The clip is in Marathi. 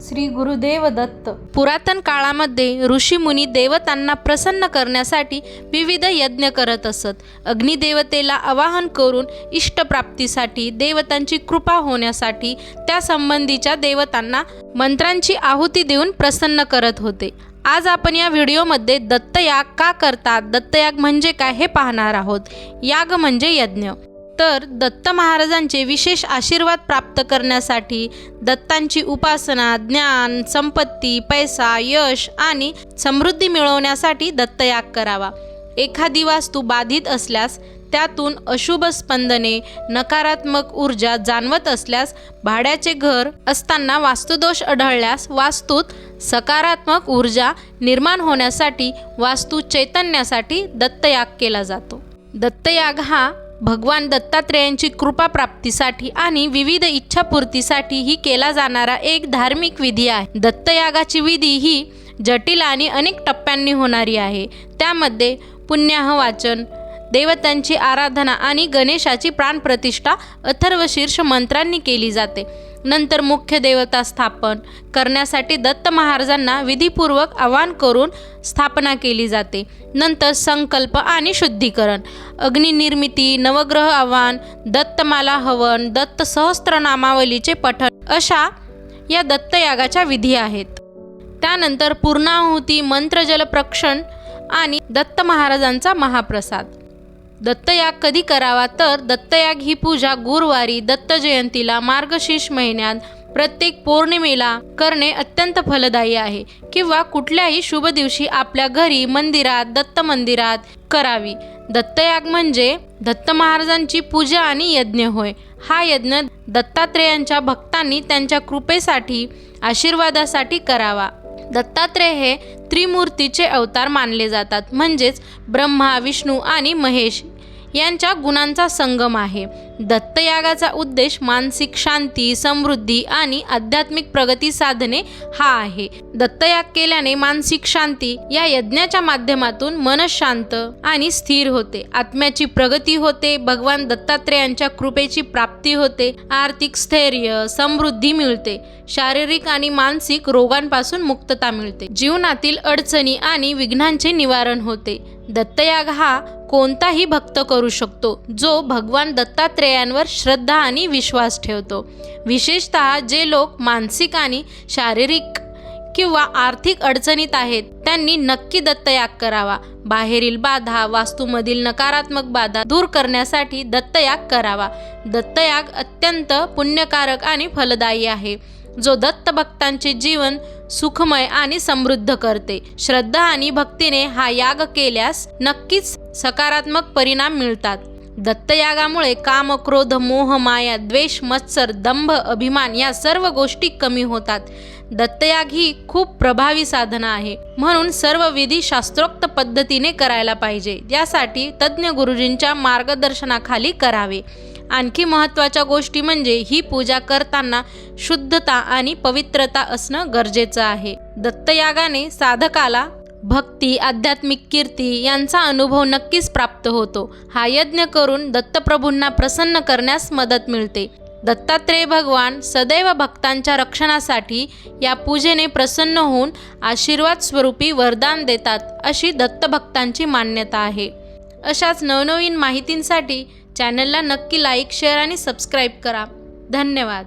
श्री गुरुदेव दत्त. पुरातन काळामध्ये ऋषीमुनी देवतांना प्रसन्न करण्यासाठी विविध यज्ञ करत असत. अग्निदेवतेला आवाहन करून इष्टप्राप्तीसाठी देवतांची कृपा होण्यासाठी त्या संबंधीच्या देवतांना मंत्रांची आहुती देऊन प्रसन्न करत होते. आज आपण या व्हिडिओमध्ये दत्तयाग का करतात दत्तयाग म्हणजे काय हे पाहणार आहोत. याग म्हणजे यज्ञ. तर दत्त महाराजांचे विशेष आशीर्वाद प्राप्त करण्यासाठी दत्तांची उपासना ज्ञान संपत्ती पैसा यश आणि समृद्धी मिळवण्यासाठी दत्तयाग करावा. एखादी वास्तू बाधित असल्यास त्यातून अशुभ स्पंदने नकारात्मक ऊर्जा जाणवत असल्यास भाड्याचे घर असताना वास्तुदोष आढळल्यास वास्तूत सकारात्मक ऊर्जा निर्माण होण्यासाठी वास्तू चैतन्यासाठी दत्तयाग केला जातो. दत्तयाग हा भगवान दत्तात्रेयांची कृपा प्राप्तीसाठी आणि विविध इच्छापूर्तीसाठी ही केला जाणारा एक धार्मिक विधी आहे. दत्तयागाची विधी ही जटिल आणि अनेक टप्प्यांनी होणारी आहे. त्यामध्ये पुण्याह वाचन देवतांची आराधना आणि गणेशाची प्राणप्रतिष्ठा अथर्वशीर्ष मंत्रांनी केली जाते. नंतर मुख्य देवता स्थापन करण्यासाठी दत्त महाराजांना विधीपूर्वक आवाहन करून स्थापना केली जाते. नंतर संकल्प आणि शुद्धीकरण. अग्निनिर्मिती नवग्रह आव्हान दत्तमाला हवन दत्त सहस्त्रनामावलीचे पठण अशा या दत्तयागाच्या विधी आहेत. त्यानंतर पूर्णाहुती मंत्रजल प्रक्षण आणि दत्त महाराजांचा महाप्रसाद. दत्तयाग कधी करावा? तर दत्तयाग ही पूजा गुरुवारी दत्त जयंतीला मार्गशीर्ष महिन्यात प्रत्येक पौर्णिमेला करणे अत्यंत फलदायी आहे. किंवा कुठल्याही शुभ दिवशी आपल्या घरी मंदिरात दत्त मंदिरात करावी. दत्तयाग म्हणजे दत्त महाराजांची पूजा आणि यज्ञ होय. हा यज्ञ दत्तात्रेयांच्या भक्तांनी त्यांच्या कृपेसाठी आशीर्वादासाठी करावा. दत्तात्रेय हे त्रिमूर्तीचे अवतार मानले जातात. म्हणजेच ब्रह्मा विष्णू आणि महेश यांच्या गुणांचा संगम आहे. दत्तयागाचा उद्देश मानसिक शांती समृद्धी आणि आध्यात्मिक प्रगती साधने हा आहे. दत्तयाग केल्याने मानसिक शांती या यज्ञाच्या माध्यमातून मन शांत आणि स्थिर होते. आत्म्याची प्रगती होते भगवान दत्तात्रेयांच्या कृपेची प्राप्ती होते आर्थिक स्थैर्य समृद्धी मिळते शारीरिक आणि मानसिक रोगांपासून मुक्तता मिळते. जीवनातील अडचणी आणि विघ्नांचे निवारण होते. दत्तयाग हा कोणताही भक्त करू शकतो जो भगवान दत्तात्रेयांवर श्रद्धा आणि विश्वास ठेवतो. विशेषतः जे लोक मानसिक आणि शारीरिक किंवा आर्थिक अडचणीत आहेत त्यांनी नक्की दत्तयाग करावा. बाहेरील बाधा वास्तूमधील नकारात्मक बाधा दूर करण्यासाठी दत्तयाग करावा. दत्तयाग अत्यंत पुण्यकारक आणि फलदायी आहे. जो दत्त भक्तांचे जीवन सुखमय आणि समृद्ध करते. श्रद्धा आणि भक्तीने हा याग केल्यास नक्कीच सकारात्मक परिणाम मिळतात. दत्तयागामुळे काम क्रोध मोह माया द्वेष मत्सर दंभ अभिमान या सर्व गोष्टी कमी होतात. दत्तयाग ही खूप प्रभावी साधना आहे. म्हणून सर्व विधी शास्त्रोक्त पद्धतीने करायला पाहिजे. यासाठी तज्ज्ञ गुरुजींच्या मार्गदर्शनाखाली करावे. आणखी महत्त्वाच्या गोष्टी म्हणजे ही पूजा करताना शुद्धता आणि पवित्रता असणं गरजेचं आहे. दत्तयागाने साधकाला भक्ती आध्यात्मिक कीर्ती यांचा अनुभव नक्कीच प्राप्त होतो. हा यज्ञ करून दत्तप्रभूंना प्रसन्न करण्यास मदत मिळते. दत्तात्रेय भगवान सदैव भक्तांच्या रक्षणासाठी या पूजेने प्रसन्न होऊन आशीर्वाद स्वरूपी वरदान देतात अशी दत्तभक्तांची मान्यता आहे. अशाच नवनवीन माहितींसाठी चॅनलला नक्की लाईक शेअर आणि सबस्क्राईब करा. धन्यवाद.